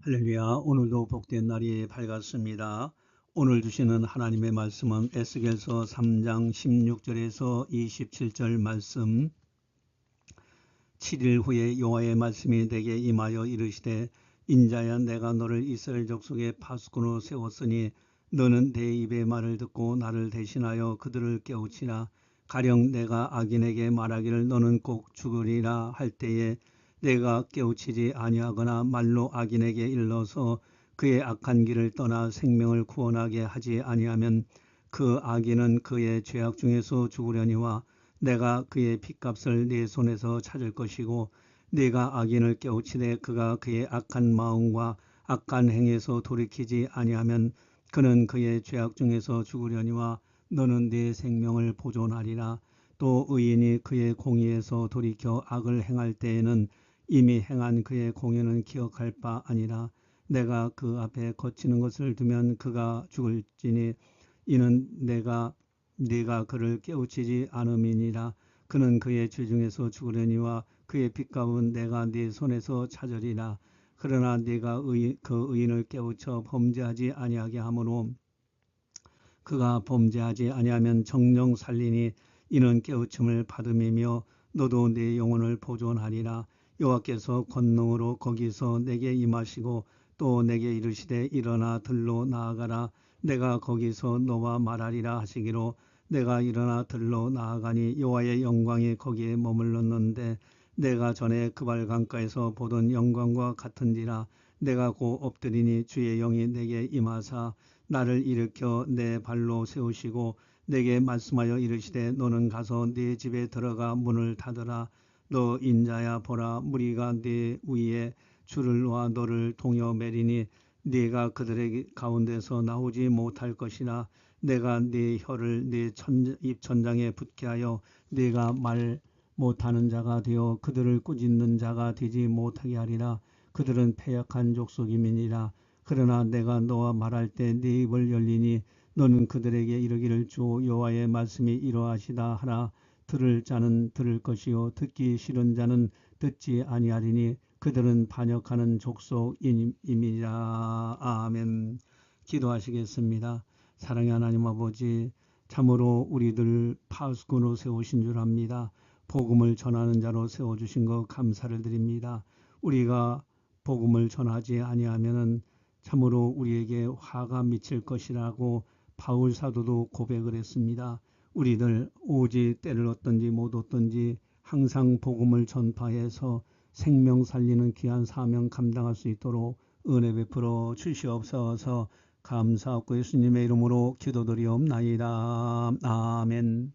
할렐루야. 오늘도 복된 날이 밝았습니다. 오늘 주시는 하나님의 말씀은 에스겔서 3장 16절에서 27절 말씀. 7일 후에 여호와의 말씀이 내게 임하여 이르시되 인자야 내가 너를 이스라엘 족속의 파수꾼으로 세웠으니 너는 내 입의 말을 듣고 나를 대신하여 그들을 깨우치라. 가령 내가 악인에게 말하기를 너는 꼭 죽으리라 할 때에 내가 깨우치지 아니하거나 말로 악인에게 일러서 그의 악한 길을 떠나 생명을 구원하게 하지 아니하면 그 악인은 그의 죄악 중에서 죽으려니와 내가 그의 핏값을 내 손에서 찾을 것이고 내가 악인을 깨우치되 그가 그의 악한 마음과 악한 행에서 돌이키지 아니하면 그는 그의 죄악 중에서 죽으려니와 너는 내 생명을 보존하리라. 또 의인이 그의 공의에서 돌이켜 악을 행할 때에는 이미 행한 그의 공연은 기억할 바 아니라 내가 그 앞에 거치는 것을 두면 그가 죽을지니 이는 내가 네가 그를 깨우치지 않음이니라. 그는 그의 죄 중에서 죽으려니와 그의 빚값은 내가 네 손에서 찾으리라. 그러나 네가 의, 그 의인을 깨우쳐 범죄하지 아니하게 하므로 그가 범죄하지 아니하면 정령 살리니 이는 깨우침을 받음이며 너도 네 영혼을 보존하리라 여호와께서 권능으로 거기서 내게 임하시고 또 내게 이르시되 일어나 들로 나아가라. 내가 거기서 너와 말하리라 하시기로 내가 일어나 들로 나아가니 여호와의 영광이 거기에 머물렀는데 내가 전에 그발 강가에서 보던 영광과 같은지라 내가 고 엎드리니 주의 영이 내게 임하사 나를 일으켜 내 발로 세우시고 내게 말씀하여 이르시되 너는 가서 네 집에 들어가 문을 닫으라 너 인자야 보라. 무리가 네 위에 줄을 놓아 너를 동여 매리니 네가 그들의 가운데서 나오지 못할 것이나 내가 네 혀를 네 입천장에 붙게 하여 네가 말 못하는 자가 되어 그들을 꾸짖는 자가 되지 못하게 하리라. 그들은 패역한 족속임이니라. 그러나 내가 너와 말할 때 네 입을 열리니 너는 그들에게 이르기를 주 여호와의 말씀이 이러하시다 하라 들을 자는 들을 것이요 듣기 싫은 자는 듣지 아니하리니 그들은 반역하는 족속임이라. 아멘. 기도하시겠습니다. 사랑의 하나님 아버지 참으로 우리들 파수꾼으로 세우신 줄 압니다. 복음을 전하는 자로 세워주신 것 감사를 드립니다. 우리가 복음을 전하지 아니하면은 참으로 우리에게 화가 미칠 것이라고 바울 사도도 고백을 했습니다. 우리들 오직 때를 얻든지 못 얻든지 항상 복음을 전파해서 생명 살리는 귀한 사명 감당할 수 있도록 은혜 베풀어 주시옵소서 감사하고 예수님의 이름으로 기도드리옵나이다. 아멘